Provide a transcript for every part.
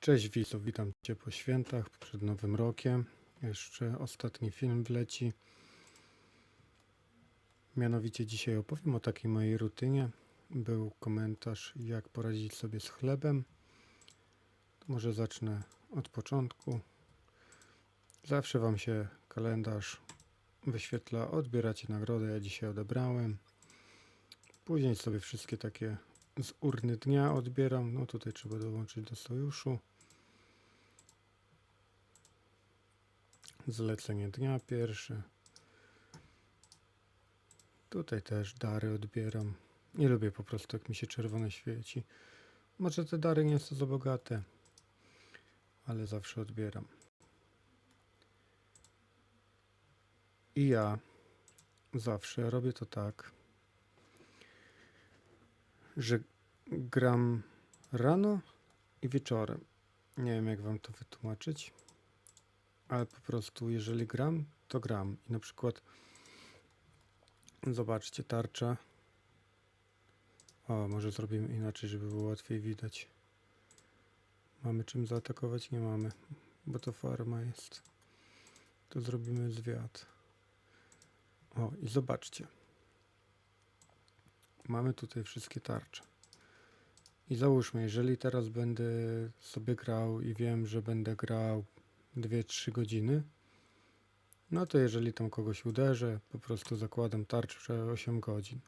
Cześć widzów, witam Cię po świętach, przed Nowym Rokiem. Jeszcze ostatni film wleci. Mianowicie dzisiaj opowiem o takiej mojej rutynie. Był komentarz, jak poradzić sobie z chlebem. Może zacznę od początku. Zawsze Wam się kalendarz wyświetla, odbieracie nagrodę, ja dzisiaj odebrałem. Później sobie wszystkie takie z urny dnia odbieram. No tutaj trzeba dołączyć do sojuszu. Zlecenie dnia pierwsze. Tutaj też dary odbieram. Nie lubię po prostu jak mi się czerwone świeci. Może te dary nie są za bogate, ale zawsze odbieram. I ja zawsze robię to tak, że gram rano i wieczorem. Nie wiem, jak wam to wytłumaczyć, ale po prostu, jeżeli gram, to gram. I na przykład, zobaczcie, tarcza. O, może zrobimy inaczej, żeby było łatwiej widać. Mamy czym zaatakować? Nie mamy, bo to farma jest. To zrobimy zwiat. O, i zobaczcie. Mamy tutaj wszystkie tarcze. I załóżmy, jeżeli teraz będę sobie grał i wiem, że będę grał 2-3 godziny, no to jeżeli tam kogoś uderzę, po prostu zakładam tarczę 8 godzin.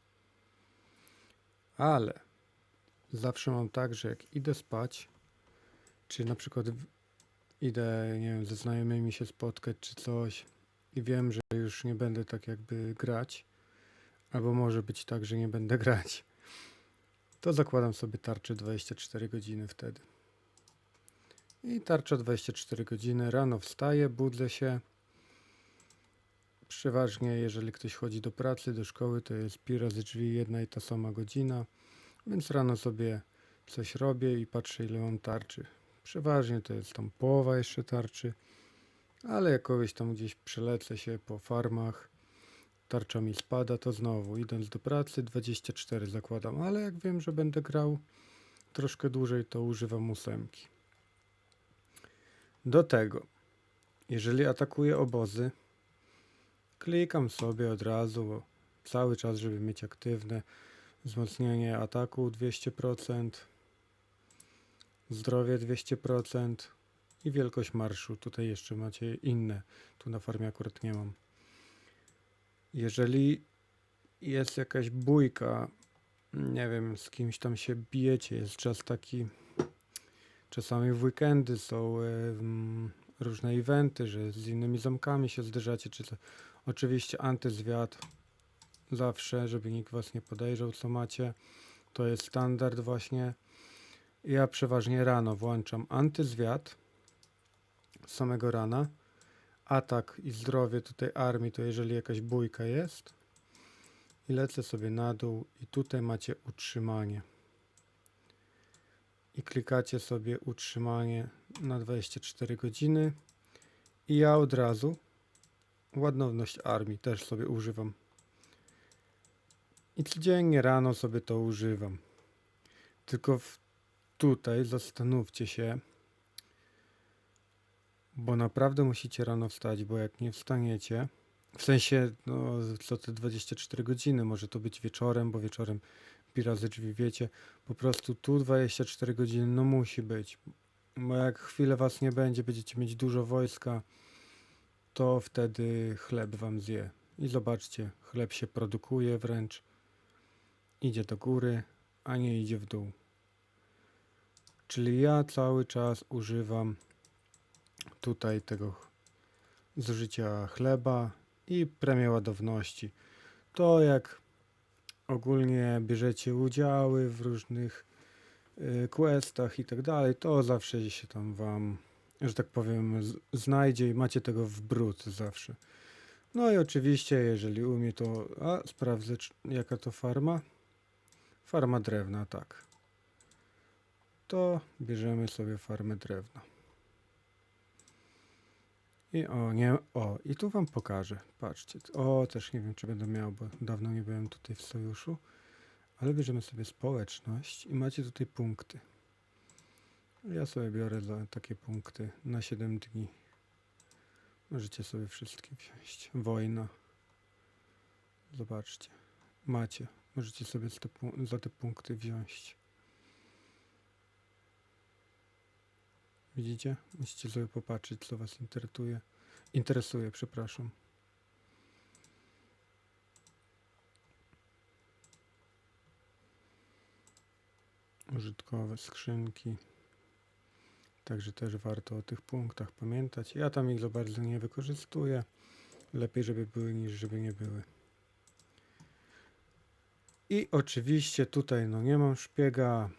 Ale zawsze mam tak, że jak idę spać, czy na przykład idę, nie wiem, ze znajomymi się spotkać czy coś i wiem, że już nie będę tak jakby grać, albo może być tak, że nie będę grać, to zakładam sobie tarczę 24 godziny wtedy. I tarcza 24 godziny, rano wstaję, budzę się. Przeważnie, jeżeli ktoś chodzi do pracy, do szkoły, to jest pi razy drzwi jedna i ta sama godzina, więc rano sobie coś robię i patrzę, ile mam tarczy. Przeważnie to jest tam połowa jeszcze tarczy, ale jak kogoś tam gdzieś przelecę się po farmach, tarcza mi spada, to znowu idąc do pracy 24 zakładam, ale jak wiem, że będę grał troszkę dłużej, to używam ósemki. Do tego, jeżeli atakuję obozy, klikam sobie od razu, cały czas, żeby mieć aktywne wzmocnienie ataku 200%, zdrowie 200% i wielkość marszu. Tutaj jeszcze macie inne, tu na farmie akurat nie mam. Jeżeli jest jakaś bójka, nie wiem, z kimś tam się bijecie, jest czas taki, czasami w weekendy są e, różne eventy, że z innymi zamkami się zderzacie, czy co. Oczywiście antyzwiat zawsze, żeby nikt was nie podejrzał, co macie. To jest standard właśnie. Ja przeważnie rano włączam antyzwiat samego rana atak i zdrowie tutaj armii, to jeżeli jakaś bójka jest. I lecę sobie na dół i tutaj macie utrzymanie. I klikacie sobie utrzymanie na 24 godziny. I ja od razu ładowność armii też sobie używam. I codziennie rano sobie to używam. Tylko w, tutaj zastanówcie się, bo naprawdę musicie rano wstać, bo jak nie wstaniecie, w sensie, no, co te 24 godziny, może to być wieczorem, bo wieczorem pi razy drzwi wiecie, po prostu tu 24 godziny, no musi być. Bo jak chwilę was nie będzie, będziecie mieć dużo wojska, to wtedy chleb wam zje. I zobaczcie, chleb się produkuje wręcz, idzie do góry, a nie idzie w dół. Czyli ja cały czas używam tutaj tego zużycia chleba i premię ładowności. To jak ogólnie bierzecie udziały w różnych y, questach i tak dalej, to zawsze się tam wam, że tak powiem, znajdzie i macie tego w brud zawsze. No i oczywiście, jeżeli umie to, a sprawdzę jaka to farma. Farma drewna, tak. To bierzemy sobie farmę drewna. I o, nie, o, i tu wam pokażę. Patrzcie. O, też nie wiem, czy będę miał, bo dawno nie byłem tutaj w sojuszu. Ale bierzemy sobie społeczność i macie tutaj punkty. Ja sobie biorę za takie punkty na 7 dni. Możecie sobie wszystkie wziąć. Wojna. Zobaczcie. Macie. Możecie sobie za te punkty wziąć. Widzicie? Musicie sobie popatrzeć, co was interesuje. Interesuje, przepraszam. Użytkowe skrzynki. Także też warto o tych punktach pamiętać. Ja tam ich za bardzo nie wykorzystuję. Lepiej, żeby były, niż żeby nie były. I oczywiście tutaj no nie mam szpiega,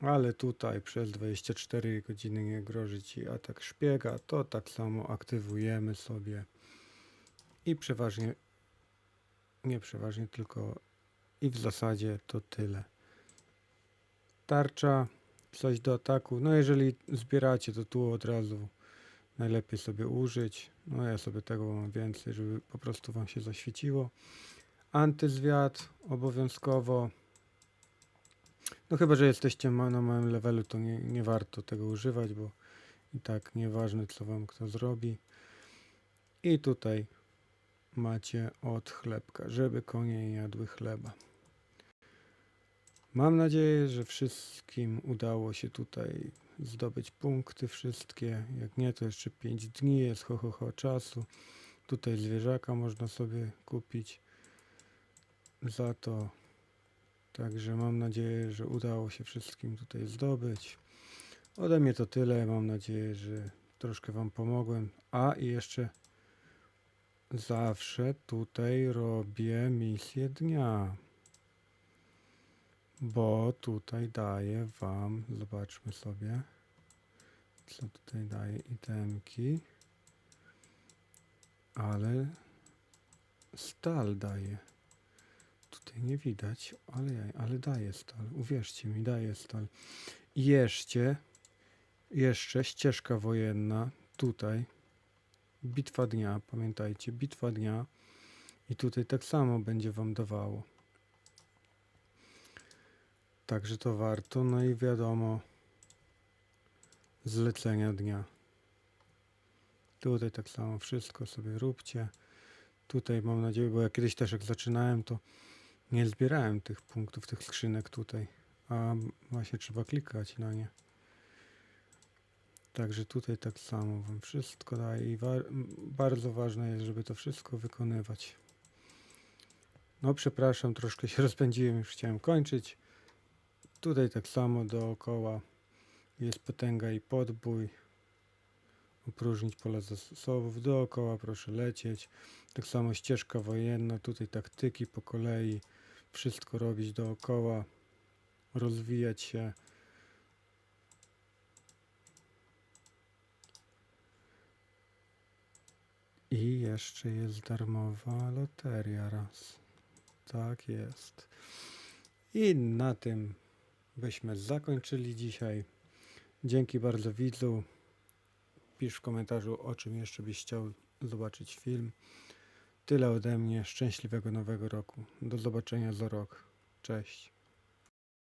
ale tutaj przez 24 godziny nie grozi ci atak szpiega. To tak samo aktywujemy sobie. I przeważnie, nie przeważnie, tylko i w zasadzie to tyle. Tarcza, coś do ataku. No jeżeli zbieracie, to tu od razu najlepiej sobie użyć. No ja sobie tego mam więcej, żeby po prostu wam się zaświeciło. Antyzwiat obowiązkowo. No chyba, że jesteście ma- na małym levelu, to nie, nie warto tego używać, bo i tak nieważne co wam kto zrobi. I tutaj macie od chlebka, żeby konie nie jadły chleba. Mam nadzieję, że wszystkim udało się tutaj zdobyć punkty wszystkie. Jak nie, to jeszcze 5 dni jest ho, ho, ho czasu. Tutaj zwierzaka można sobie kupić za to. Także mam nadzieję, że udało się wszystkim tutaj zdobyć. Ode mnie to tyle. Mam nadzieję, że troszkę Wam pomogłem. A i jeszcze zawsze tutaj robię misję dnia. Bo tutaj daję Wam, zobaczmy sobie, co tutaj daje itemki. Ale stal daje. Nie widać, ale, ale daje stal. Uwierzcie mi, daje stal. I jeszcze, jeszcze ścieżka wojenna tutaj. Bitwa dnia, pamiętajcie, bitwa dnia. I tutaj tak samo będzie wam dawało. Także to warto. No i wiadomo, zlecenia dnia. Tutaj tak samo wszystko sobie róbcie. Tutaj mam nadzieję, bo ja kiedyś też jak zaczynałem, to nie zbierałem tych punktów, tych skrzynek tutaj, a właśnie trzeba klikać na nie. Także tutaj tak samo wam wszystko daje i bardzo ważne jest, żeby to wszystko wykonywać. No przepraszam, troszkę się rozpędziłem, już chciałem kończyć. Tutaj tak samo dookoła jest potęga i podbój. Opróżnić pole zasobów, dookoła proszę lecieć. Tak samo ścieżka wojenna, tutaj taktyki po kolei, wszystko robić dookoła, rozwijać się. I jeszcze jest darmowa loteria raz. Tak jest. I na tym byśmy zakończyli dzisiaj. Dzięki bardzo widzu. Pisz w komentarzu o czym jeszcze byś chciał zobaczyć film. Tyle ode mnie. Szczęśliwego nowego roku. Do zobaczenia za rok. Cześć.